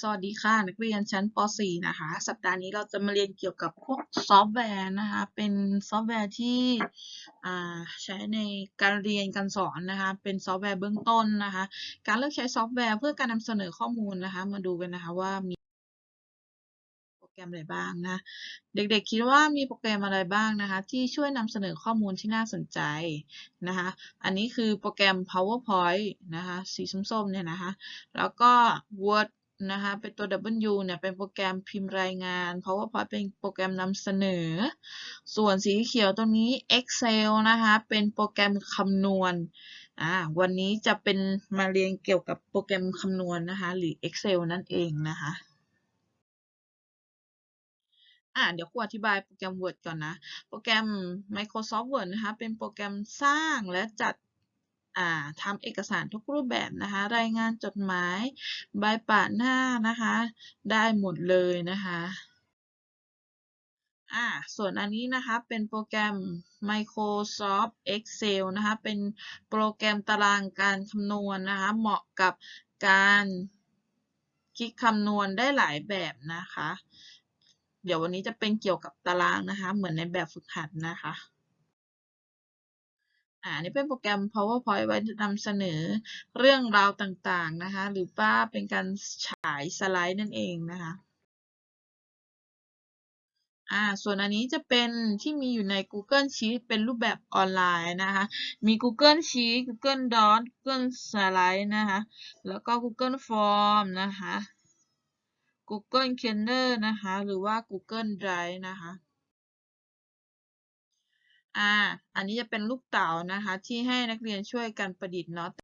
สวัสดีค่ะ นักเรียนชั้นป .4 นะคะ สัปดาห์นี้เราจะมาเรียนเกี่ยวกับพวกซอฟต์แวร์นะคะ เป็นซอฟต์แวร์ที่ใช้ในการเรียนการสอนนะคะ เป็นซอฟต์แวร์เบื้องต้นนะคะ การเลือกใช้ซอฟต์แวร์เพื่อการนำเสนอข้อมูลนะคะ มาดูกันนะคะว่ามีโปรแกรมอะไรบ้างนะ เด็กๆคิดว่ามีโปรแกรมอะไรบ้างนะคะ ที่ช่วยนำเสนอข้อมูลที่น่าสนใจนะคะ อันนี้คือโปรแกรม PowerPoint นะคะ สีส้มๆเนี่ยนะคะ แล้วก็ Word นะคะ เป็นตัว W เนี่ย เป็นโปรแกรมพิมพ์รายงาน PowerPoint เป็นโปรแกรมนำเสนอ ส่วนสีเขียวตรงนี้ Excel นะคะ เป็นโปรแกรมคำนวณ อ่า วันนี้จะเป็นมาเรียนเกี่ยวกับโปรแกรมคำนวณนะคะ หรือ Excel นั่นเองนะคะ อ่า เดี๋ยวครูอธิบายโปรแกรม Word ก่อนนะ โปรแกรม Microsoft Word นะคะ เป็นโปรแกรมสร้างและจัด ทำเอกสารทุกรูปแบบนะคะ รายงานจดหมาย ใบปะหน้านะคะ ได้หมดเลยนะคะอ่าส่วนอันนี้นะคะเป็นโปรแกรม Microsoft Excel นะคะเป็นโปรแกรมตารางการคำนวณนะคะเหมาะกับการคิดคำนวณได้หลายแบบนะคะ เดี๋ยววันนี้จะเป็นเกี่ยวกับตารางนะคะ เหมือนในแบบฝึกหัดนะคะ อ่าอันนี่เป็นโปรแกรม PowerPoint ไว้นำเสนอเรื่องราวต่างๆนะคะหรือว่าเป็นการฉายสไลด์นั่นเองนะคะอ่าส่วนอันนี้จะเป็นที่มีอยู่ใน Google Sheet เป็นรูปแบบออนไลน์นะคะ มี Google Sheet Google Docs Google Slide นะคะ แล้วก็ Google Form นะคะ Google Calendar นะคะ หรือว่า Google Drive นะคะ อ่า อันนี้จะเป็นลูกเต๋านะคะ ที่ให้นักเรียนช่วยกันประดิษฐ์เนาะ